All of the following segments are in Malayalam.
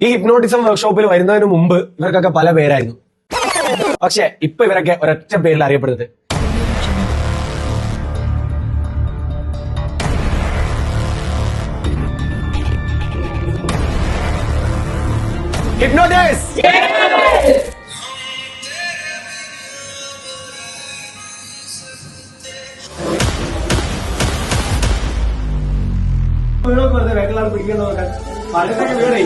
ഈ ഹിപ്നോട്ടിസം വർക്ക്ഷോപ്പിൽ വരുന്നതിന് മുമ്പ് ഇവർക്കൊക്കെ പല പേരായിരുന്നു. പക്ഷെ ഇപ്പൊ ഇവരൊക്കെ ഒരൊറ്റ പേരിൽ അറിയപ്പെടുന്നത്. ഹിപ്നോട്ടിസ് നോക്കാൻ പലതൊക്കെ വീടേ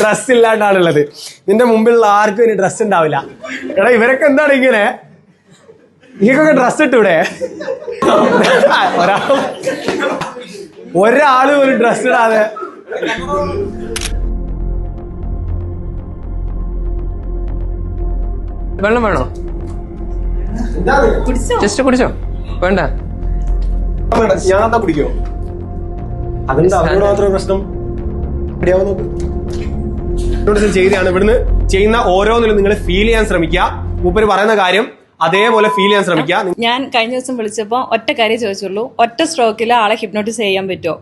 ഡ്രസ് ഇല്ലാണ്ടാണുള്ളത്. നിന്റെ മുമ്പിലുള്ള ആർക്കും ഇനി ഡ്രസ്സ് ഉണ്ടാവില്ല. എടാ ഇവരൊക്കെ എന്താണ് ഇങ്ങനെ? നിങ്ങൾക്കൊക്കെ ഡ്രസ് ഇട്ടൂടെ? ഒരാൾ ഒരാൾ ഒരു ഡ്രസ് ഇടാതെ വെള്ളം വേണോ? ജസ്റ്റ് കുടിച്ചോ? വേണ്ട. ഞാൻ കുടിക്കോ? അതെന്താ? അവരോട് മാത്രം പ്രശ്നം? നോക്ക്. എന്നോട് ഇത് ചെയ്തതാണ്. ഇവിടുന്ന് ചെയ്യുന്ന ഓരോന്നിലും നിങ്ങൾ ഫീൽ ചെയ്യാൻ ശ്രമിക്കുക. മൂപ്പര് പറയുന്ന കാര്യം അതേപോലെ ഫീൽ ചെയ്യാൻ ശ്രമിക്കുക. ഞാൻ കഴിഞ്ഞ ദിവസം വിളിച്ചപ്പോൾ ഒറ്റ കാര്യം ചോദിച്ചുള്ളൂ. ഒറ്റ സ്ട്രോക്കിൽ ആളെ ഹിപ്നോട്ടിസ് ചെയ്യാൻ പറ്റുമോ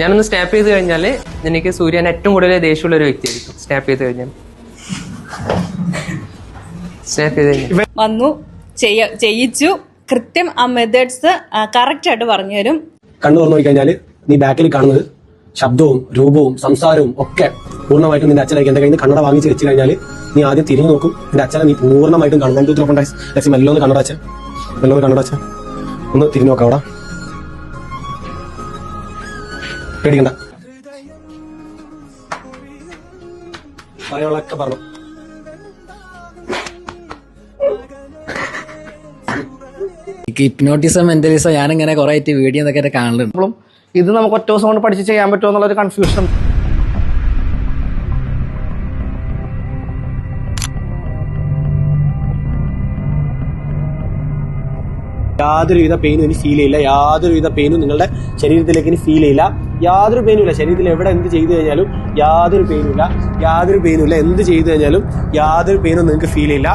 ഞാനൊന്ന് സ്റ്റാപ്പ് ചെയ്ത് കഴിഞ്ഞാൽ എനിക്ക് സൂര്യൻ ഏറ്റവും കൂടുതൽ ദേഷ്യമുള്ള ഒരു വ്യക്തിയായിരിക്കും. സ്റ്റാപ്പ് ചെയ്ത് കഴിഞ്ഞാൽ സ്റ്റാപ്പ് ചെയ്ത് കഴിഞ്ഞാൽ വന്നു. ചെയ്യ ചെയ്യിച്ചു. കൃത്യം ആ മെത്തേഡ്സ് കറക്റ്റ് ആയിട്ട് പറഞ്ഞു തരും. കണ്ണു തുറന്നു നോക്കി കഴിഞ്ഞാൽ നീ ബാക്കിൽ കാണുന്നത് ശബ്ദവും രൂപവും സംസാരവും ഒക്കെ പൂർണമായിട്ടും നിന്റെ അച്ഛനായിരിക്കും. എന്റെ കയ്യിൽ നിന്ന് കണ്ണട വാങ്ങിച്ച് വെച്ച് കഴിഞ്ഞാൽ നീ ആദ്യം തിരിഞ്ഞു നോക്കും. നിന്റെ അച്ഛനെ നീ പൂർണമായിട്ടും കാണും. One two three four five six മെല്ലെ ഒന്ന് കണ്ണട അച്ഛൻ. മെല്ലോന്ന് കണ്ണട അച്ഛൻ. ഒന്ന് തിരിഞ്ഞു നോക്കാം അവിടെ. പേടിക്കണ്ട. പറയാനുള്ളതൊക്കെ പറഞ്ഞു. ഹിപ്നോട്ടിസം മെന്റലിസം ഞാനിങ്ങനെ കുറെ ആയിട്ട് വീഡിയോ ഒക്കെ കാണലുണ്ട്. അപ്പോഴും ഇത് നമുക്ക് ഒറ്റ ദിവസം കൊണ്ട് പഠിച്ച് ചെയ്യാൻ പറ്റുമോ എന്നുള്ളൊരു കൺഫ്യൂഷൻ യാതൊരുവിധ പെയിനും ഇനി ഫീൽ ചെയ്യില്ല. യാതൊരുവിധ പെയിനും നിങ്ങളുടെ ശരീരത്തിലേക്ക് ഇനി ഫീൽ ചെയ്യില്ല. യാതൊരു പെയിനും ഇല്ല. ശരീരത്തിൽ എവിടെ എന്ത് ചെയ്തു കഴിഞ്ഞാലും യാതൊരു പെയിനും ഇല്ല. യാതൊരു പെയിനും ഇല്ല. എന്ത് ചെയ്തു കഴിഞ്ഞാലും യാതൊരു പെയിനും നിങ്ങൾക്ക് ഫീൽ ചെയ്യില്ല.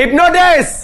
ഹിപ്നോട്ടിസ്